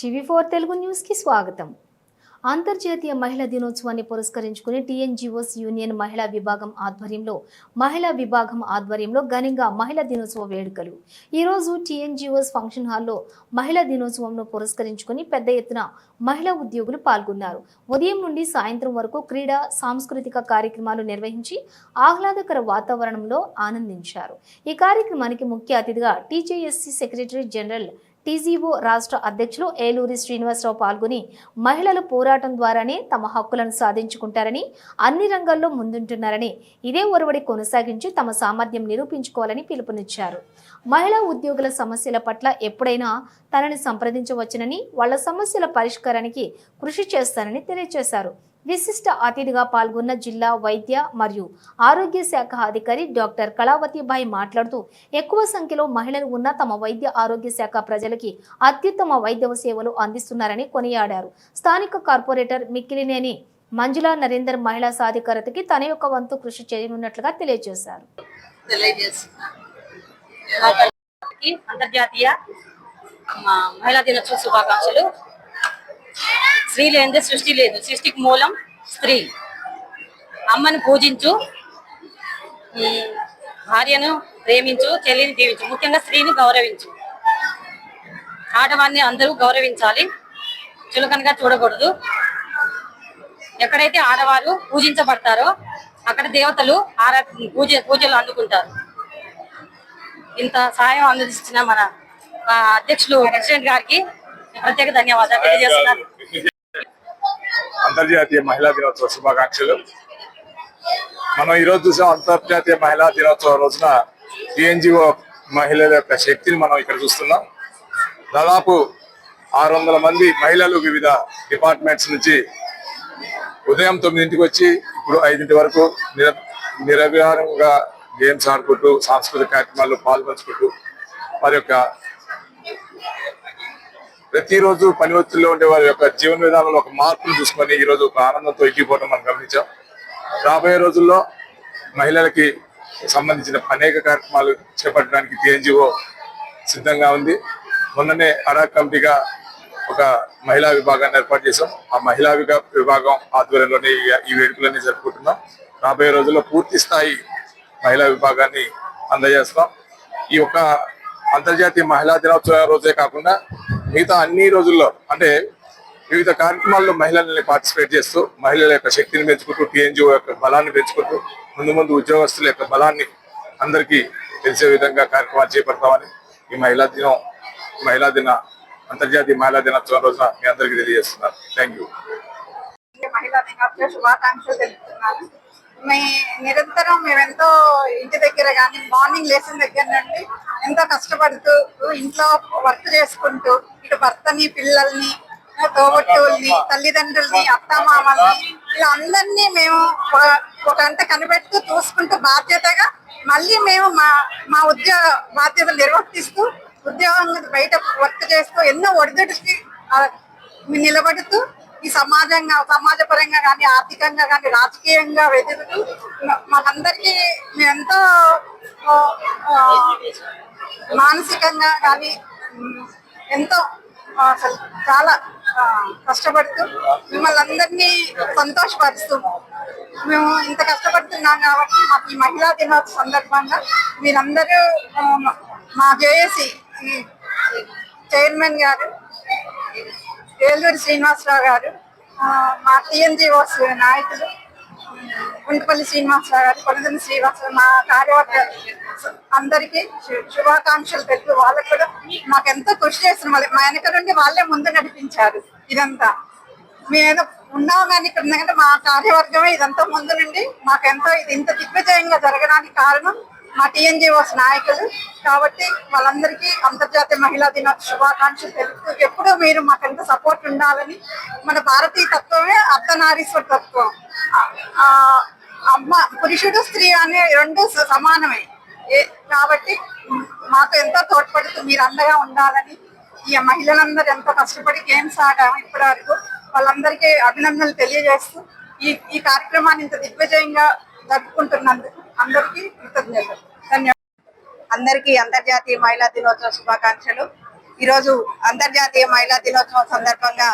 TV four Telugu న్యూస్కి స్వాగతం. అంతర్జాతీయ మహిళా దినోత్సవాన్ని పురస్కరించుకుని టీఎన్జిఓస్ యూనియన్ మహిళా విభాగం ఆధ్వర్యంలో మహిళా విభాగం ఆధ్వర్యంలో ఘనంగా మహిళా దినోత్సవ వేడుకలు. ఈరోజు టీఎన్జిఓస్ ఫంక్షన్ హాల్లో మహిళా దినోత్సవంను పురస్కరించుకుని పెద్ద ఎత్తున మహిళా ఉద్యోగులు పాల్గొన్నారు. ఉదయం నుండి సాయంత్రం వరకు క్రీడా సాంస్కృతిక కార్యక్రమాలు నిర్వహించి ఆహ్లాదకర వాతావరణంలో ఆనందించారు. ఈ కార్యక్రమానికి ముఖ్య అతిథిగా టీజేఎస్సీ సెక్రటరీ జనరల్ టీజీఓ రాష్ట్ర అధ్యక్షులు ఏలూరి శ్రీనివాసరావు పాల్గొని మహిళల పోరాటం ద్వారానే తమ హక్కులను సాధించుకుంటారని అన్ని రంగాల్లో ముందుంటున్నారని ఇదే ఒరవడి కొనసాగించి తమ సామర్థ్యం నిరూపించుకోవాలని పిలుపునిచ్చారు. మహిళా ఉద్యోగుల సమస్యల పట్ల ఎప్పుడైనా తనని సంప్రదించవచ్చునని వాళ్ళ సమస్యల పరిష్కారానికి కృషి చేస్తానని తెలియజేశారు. విశిష్ట అతిథిగా పాల్గొన్న జిల్లా వైద్య మరియు ఆరోగ్య శాఖ అధికారి డాక్టర్ కళావతిబాయి మాట్లాడుతూ ఎక్కువ సంఖ్యలో మహిళలు ఉన్న తమ వైద్య ఆరోగ్య శాఖ ప్రజలకి అత్యుత్తమ వైద్య సేవలు అందిస్తున్నారని కొనియాడారు. స్థానిక కార్పొరేటర్ మిక్కిలినేని మంజుల నరేందర్ మహిళా సాధికారతకి తన యొక్క వంతు కృషి చేయనున్నట్లుగా తెలియజేశారు. అంతర్జాతీయ మహిళా దినోత్సవ శుభాకాంక్షలు. స్త్రీ లేనిదే సృష్టి లేదు. సృష్టికి మూలం స్త్రీ. అమ్మను పూజించు భార్యను ప్రేమించు చెల్లిని దీవించు. ముఖ్యంగా స్త్రీని గౌరవించు. ఆడవాన్ని అందరూ గౌరవించాలి. చులకనగా చూడకూడదు. ఎక్కడైతే ఆడవారు పూజించబడతారో అక్కడ దేవతలు ఆరా పూజ పూజలు అందుకుంటారు. ఇంత సహాయం అందించిన మన అధ్యక్షులు ప్రెసిడెంట్ గారికి ప్రత్యేక ధన్యవాదాలు తెలియజేస్తున్నారు అంతర్జాతీయ మహిళా దినోత్సవ శుభాకాంక్షలు. మనం ఈరోజు చూసాం అంతర్జాతీయ మహిళా దినోత్సవం రోజున టీఎన్జిఓ మహిళల యొక్క శక్తిని మనం ఇక్కడ చూస్తున్నాం. దాదాపు ఆరు వందల మంది మహిళలు వివిధ డిపార్ట్మెంట్స్ నుంచి ఉదయం తొమ్మిదింటికి వచ్చి ఇప్పుడు ఐదింటి వరకు నిర నిరవిహారంగా గేమ్స్ ఆడుకుంటూ సాంస్కృతిక కార్యక్రమాల్లో పాల్పంచుకుంటూ వారి యొక్క ప్రతిరోజు పని ఒత్తిడిలో ఉండే వారి యొక్క జీవన విధానంలో ఒక మార్పును చూసుకొని ఈ రోజు ఒక ఆనందంతో ఎక్కిపోవడం మనం గమనించాం. రాబోయే రోజుల్లో మహిళలకి సంబంధించిన అనేక కార్యక్రమాలు చేపట్టడానికి టీఎన్జిఓ సిద్ధంగా ఉంది. మొన్ననే అడా కమిటీగా ఒక మహిళా విభాగాన్ని ఏర్పాటు చేశాం. ఆ మహిళా విభా- విభాగం ఆధ్వర్యంలోనే ఈ- ఈ వేడుకలన్నీ జరుపుకుంటున్నాం. రాబోయే రోజుల్లో పూర్తి స్థాయి మహిళా విభాగాన్ని అందజేస్తాం. ఈ యొక్క అంతర్జాతీయ మహిళా దినోత్సవం రోజే కాకుండా మిగతా అన్ని రోజుల్లో అంటే వివిధ కార్యక్రమాల్లో మహిళల్ని పార్టిసిపేట్ చేస్తూ మహిళల యొక్క శక్తిని పెంచుకుంటూ టీఎన్జిఓ యొక్క బలాన్ని పెంచుకుంటూ ముందు ముందు ఉద్యోగస్తుల యొక్క బలాన్ని అందరికీ తెలిసే విధంగా కార్యక్రమాలు చేపడతామని ఈ మహిళా దినం మహిళా దిన అంతర్జాతీయ మహిళా దినోత్సవం రోజున మీ అందరికీ తెలియజేస్తున్నారు థ్యాంక్ యూ మహిళా దినోత్సవ శుభాకాంక్షలు తెలుపుతున్నాను. మీ నిరంతరం మేమెంతో ఇంటి దగ్గర కానీ మార్నింగ్ లేచిన దగ్గర నుండి ఎంతో కష్టపడుతూ ఇంట్లో వర్క్ చేసుకుంటూ ఇటు భర్తని పిల్లల్ని తోబట్టుల్ని తల్లిదండ్రుల్ని అత్తమామల్ని ఇలా అందరినీ మేము ఒక- ఒక గంట కనిపెడుతూ చూసుకుంటూ బాధ్యతగా మళ్ళీ మేము మా మా ఉద్యోగ బాధ్యతలు నిర్వర్తిస్తూ ఉద్యోగం మీద బయట వర్క్ చేస్తూ ఎన్నో ఒడిదుడికి నిలబడుతూ ఈ సమాజంగా సమాజపరంగా కానీ ఆర్థికంగా కానీ రాజకీయంగా వెతుకుతూ మనందరికీ ఎంతో మానసికంగా కానీ ఎంతో అసలు చాలా కష్టపడుతూ మిమ్మల్ని అందరినీ సంతోషపరుస్తూ మేము ఇంత కష్టపడుతున్నాం కాబట్టి మాకు ఈ మహిళా దినోత్సవ సందర్భంగా మీరందరూ మా జేఏసీ చైర్మన్ గారు ఏలూరు శ్రీనివాసరావు గారు మా టిఎన్జిఓస్ నాయకులు గుంటపల్లి శ్రీనివాసరావు గారు కొనదని శ్రీనివాసరావు మా కార్యవర్గ అందరికీ శుభాకాంక్షలు పెట్టి వాళ్ళకు కూడా మాకు ఎంతో కృషి చేస్తున్న వాళ్ళు. మా వెనక నుండి వాళ్ళే ముందు నడిపించారు ఇదంతా. మేము ఉన్నాం కానీ ఇక్కడ ఎందుకంటే మా కార్యవర్గమే ఇదంతా ముందు నుండి మాకు ఎంతో ఇది ఇంత దిగ్విజయంగా జరగడానికి కారణం మా టీఎన్జిఓస్ నాయకులు. కాబట్టి వాళ్ళందరికీ అంతర్జాతీయ మహిళా దిన శుభాకాంక్షలు తెలుపుతూ ఎప్పుడు మీరు మాకు ఎంత సపోర్ట్ ఉండాలని మన భారతీయ తత్వమే అర్ధనారీశ్వర తత్వం. అమ్మ పురుషుడు స్త్రీ అనే రెండు స- సమానమే. ఏ- కాబట్టి మాకు ఎంతో తోడ్పడుతూ మీరు అండగా ఉండాలని ఈ మహిళలందరూ ఎంతో కష్టపడి గేమ్స్ ఆడాము ఇప్పటి వరకు వాళ్ళందరికీ అభినందనలు తెలియజేస్తూ ఈ ఈ కార్యక్రమాన్ని ఇంత దిగ్విజయంగా జరుపుకుంటున్నందుకు అందరికీ కృతజ్ఞతలు. అందరికీ అంతర్జాతీయ మహిళా దినోత్సవ శుభాకాంక్షలు. ఈరోజు అంతర్జాతీయ మహిళా దినోత్సవం సందర్భంగా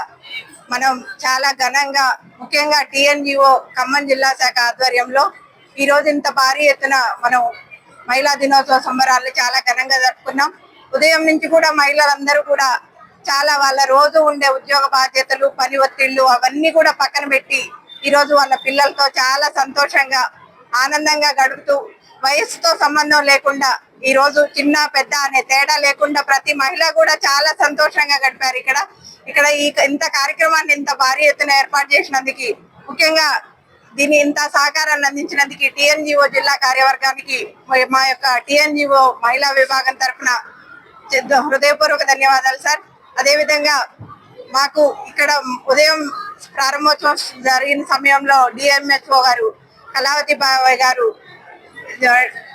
మనం చాలా ఘనంగా ముఖ్యంగా టిఎన్జిఓ ఖమ్మం జిల్లా శాఖ ఆధ్వర్యంలో ఈ రోజు ఇంత భారీ ఎత్తున మనం మహిళా దినోత్సవ సంబరాలు చాలా ఘనంగా జరుపుకున్నాం. ఉదయం నుంచి కూడా మహిళలందరూ కూడా చాలా వాళ్ళ రోజు ఉండే ఉద్యోగ బాధ్యతలు పని ఒత్తిళ్ళు అవన్నీ కూడా పక్కన పెట్టి ఈరోజు వాళ్ళ పిల్లలతో చాలా సంతోషంగా ఆనందంగా గడుపుతూ వయసుతో సంబంధం లేకుండా ఈ రోజు చిన్న పెద్ద అనే తేడా లేకుండా ప్రతి మహిళ కూడా చాలా సంతోషంగా గడిపారు ఇక్కడ. ఇక్కడ ఈ ఇంత కార్యక్రమాన్ని ఇంత భారీ ఎత్తున ఏర్పాటు చేసినందుకు ముఖ్యంగా దీని ఇంత సహకారాన్ని అందించినందుకు టిఎన్జిఓ జిల్లా కార్యవర్గానికి మా- యొక్క టిఎన్జిఓ మహిళా విభాగం తరఫున హృదయపూర్వక ధన్యవాదాలు సార్. అదేవిధంగా మాకు ఇక్కడ ఉదయం ప్రారంభోత్సవం జరిగిన సమయంలో డిఎంహెచ్ఓ గారు కళావతి బాబాయ్ గారు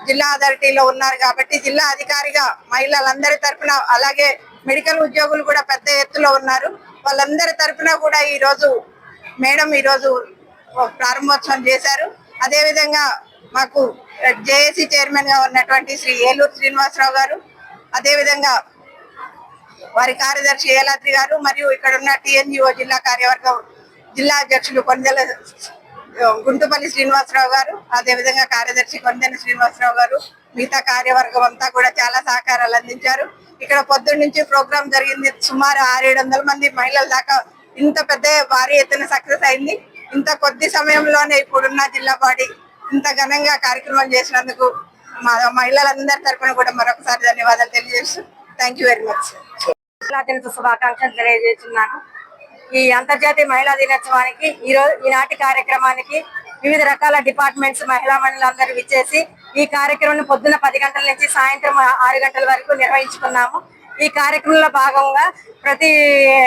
జిల్లా అథారిటీలో ఉన్నారు కాబట్టి జిల్లా అధికారిగా మహిళలందరి తరఫున అలాగే మెడికల్ ఉద్యోగులు కూడా పెద్ద ఎత్తులో ఉన్నారు. వాళ్ళందరి తరఫున కూడా ఈరోజు మేడం ఈరోజు ప్రారంభోత్సవం చేశారు. అదేవిధంగా మాకు జేఏసీ చైర్మన్గా ఉన్నటువంటి శ్రీ ఏలూరు శ్రీనివాసరావు గారు అదేవిధంగా వారి కార్యదర్శి ఏలాద్రి గారు మరియు ఇక్కడ ఉన్న టీఎన్జిఓ జిల్లా కార్యవర్గం జిల్లా అధ్యక్షులు కొందెల గుంటుపల్లి శ్రీనివాసరావు గారు అదే విధంగా కార్యదర్శి కొందెల శ్రీనివాసరావు గారు మిగతా కార్యవర్గం అంతా కూడా చాలా సహకారాలు అందించారు. ఇక్కడ పొద్దున్న నుంచి ప్రోగ్రామ్ జరిగింది. సుమారు ఆరేడు వందల మంది మహిళల దాకా ఇంత పెద్ద భారీ ఎత్తున సక్సెస్ అయింది. ఇంత కొద్ది సమయంలోనే ఇప్పుడున్న జిల్లా బాడీ ఇంత ఘనంగా కార్యక్రమం చేసినందుకు మా మహిళలందరి తరపున కూడా మరొకసారి ధన్యవాదాలు తెలియజేస్తూ థ్యాంక్ యూ వెరీ మచ్ శుభాకాంక్షలు తెలియజేస్తున్నాను. ఈ అంతర్జాతీయ మహిళా దినోత్సవానికి ఈ రోజు ఈనాటి కార్యక్రమానికి వివిధ రకాల డిపార్ట్మెంట్స్ మహిళా మండలందరూ విచ్చేసి ఈ కార్యక్రమం పొద్దున పది గంటల నుంచి సాయంత్రం ఆరు గంటల వరకు నిర్వహించుకున్నాము. ఈ కార్యక్రమంలో భాగంగా ప్రతి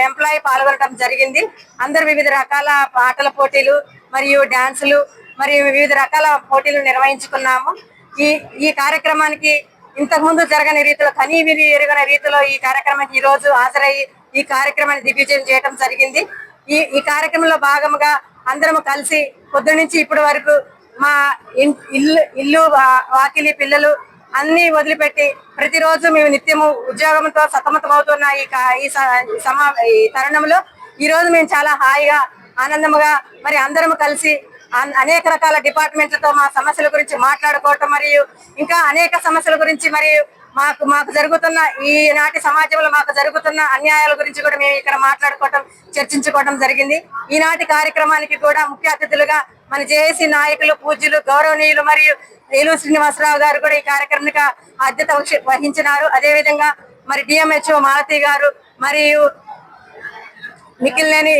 ఎంప్లాయీ పాల్గొనడం జరిగింది. అందరు వివిధ రకాల పాటల పోటీలు మరియు డాన్సులు మరియు వివిధ రకాల పోటీలు నిర్వహించుకున్నాము. ఈ ఈ కార్యక్రమానికి ఇంతకుముందు జరగని రీతిలో కనీ విని ఎరుగని రీతిలో ఈ కార్యక్రమానికి ఈరోజు హాజరయ్యి ఈ కార్యక్రమాన్ని దిగ్విజయం చేయడం జరిగింది. ఈ ఈ కార్యక్రమంలో భాగంగా అందరం కలిసి పొద్దు నుంచి ఇప్పటి వరకు మా ఇల్లు ఇల్లు వాకిలి పిల్లలు అన్ని వదిలిపెట్టి ప్రతిరోజు మేము నిత్యము ఉద్యోగంతో సతమతమవుతున్న ఈ కా- ఈ సమా ఈ తరుణంలో ఈ రోజు మేము చాలా హాయిగా ఆనందముగా మరి అందరం కలిసి అన్- అనేక రకాల డిపార్ట్మెంట్లతో మా సమస్యల గురించి మాట్లాడుకోవటం మరియు ఇంకా అనేక సమస్యల గురించి మరియు మాకు మాకు జరుగుతున్న ఈనాటి సమాజంలో మాకు జరుగుతున్న అన్యాయాల గురించి కూడా మేము ఇక్కడ మాట్లాడుకోవటం చర్చించుకోవడం జరిగింది. ఈనాటి కార్యక్రమానికి కూడా ముఖ్య అతిథులుగా మన జేఏసీ నాయకులు పూజ్యులు గౌరవనీయులు మరియు ఏలూరు శ్రీనివాసరావు గారు కూడా ఈ కార్యక్రమానికి అధ్యత వహించినారు. అదేవిధంగా మరి డిఎంహెచ్ఓ మాలతి గారు మరియు మిగిలిన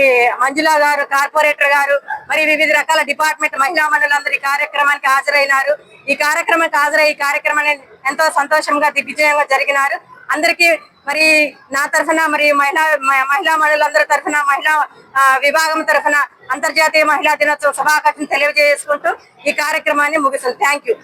మంజులా గారు కార్పొరేటర్ గారు మరి వివిధ రకాల డిపార్ట్మెంట్ మహిళా మండలందరూ కార్యక్రమానికి హాజరైనారు. ఈ కార్యక్రమానికి హాజరై ఈ కార్యక్రమాన్ని ఎంతో సంతోషంగా దిగ్విజయంగా జరిగినారు. అందరికీ మరి నా తరఫున మరి మహిళా మహిళా మండలందరి తరఫున మహిళా ఆ, విభాగం తరఫున అంతర్జాతీయ మహిళా దినోత్సవ శుభాకాంక్షలు తెలియజేసుకుంటూ ఈ కార్యక్రమాన్ని ముగిస్తుంది థ్యాంక్ యూ